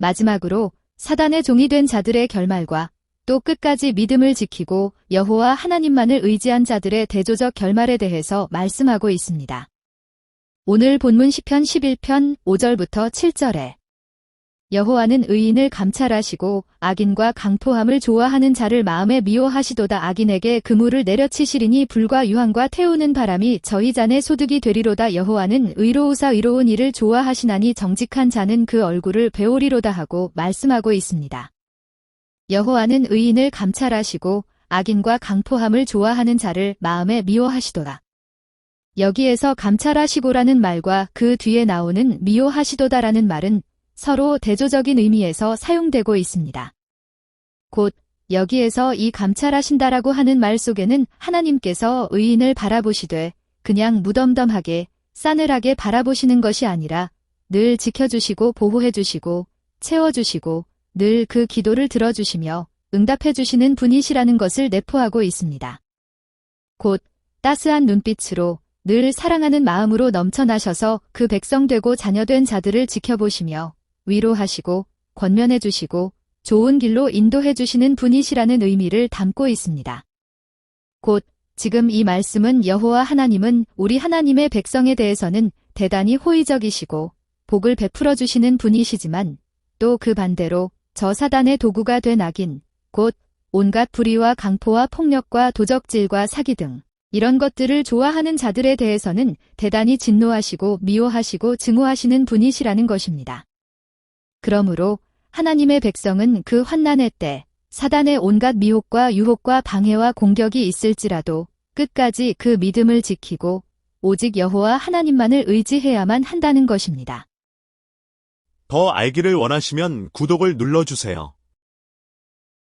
마지막으로 사단의 종이 된 자들의 결말과 또 끝까지 믿음을 지키고 여호와 하나님만을 의지한 자들의 대조적 결말에 대해서 말씀하고 있습니다. 오늘 본문 시편 11편 5절부터 7절에 여호와는 의인을 감찰하시고 악인과 강포함을 좋아하는 자를 마음에 미워하시도다 악인에게 그물을 내려치시리니 불과 유황과 태우는 바람이 저희 잔의 소득이 되리로다 여호와는 의로우사 의로운 일을 좋아하시나니 정직한 자는 그 얼굴을 배우리로다 하고 말씀하고 있습니다. 여호와는 의인을 감찰하시고 악인과 강포함을 좋아하는 자를 마음에 미워하시도다. 여기에서 감찰하시고라는 말과 그 뒤에 나오는 미워하시도다라는 말은 서로 대조적인 의미에서 사용되고 있습니다. 곧 여기에서 이 감찰하신다라고 하는 말 속에는 하나님께서 의인을 바라보시되 그냥 무덤덤하게 싸늘하게 바라보시는 것이 아니라 늘 지켜주시고 보호해주시고 채워주시고 늘 그 기도를 들어주시며 응답해주시는 분이시라는 것을 내포하고 있습니다. 곧 따스한 눈빛으로 늘 사랑하는 마음으로 넘쳐나셔서 그 백성 되고 자녀된 자들을 지켜보시며 위로하시고 권면해 주시고 좋은 길로 인도해 주시는 분이시라는 의미를 담고 있습니다. 곧 지금 이 말씀은 여호와 하나님은 우리 하나님의 백성에 대해서는 대단히 호의적이시고 복을 베풀어 주시는 분이시지만 또 그 반대로 저 사단의 도구가 된 악인, 곧 온갖 불의와 강포와 폭력과 도적질과 사기 등 이런 것들을 좋아하는 자들에 대해서는 대단히 진노하시고 미워하시고 증오하시는 분이시라는 것입니다. 그러므로 하나님의 백성은 그 환난의 때 사단의 온갖 미혹과 유혹과 방해와 공격이 있을지라도 끝까지 그 믿음을 지키고 오직 여호와 하나님만을 의지해야만 한다는 것입니다. 더 알기를 원하시면 구독을 눌러주세요.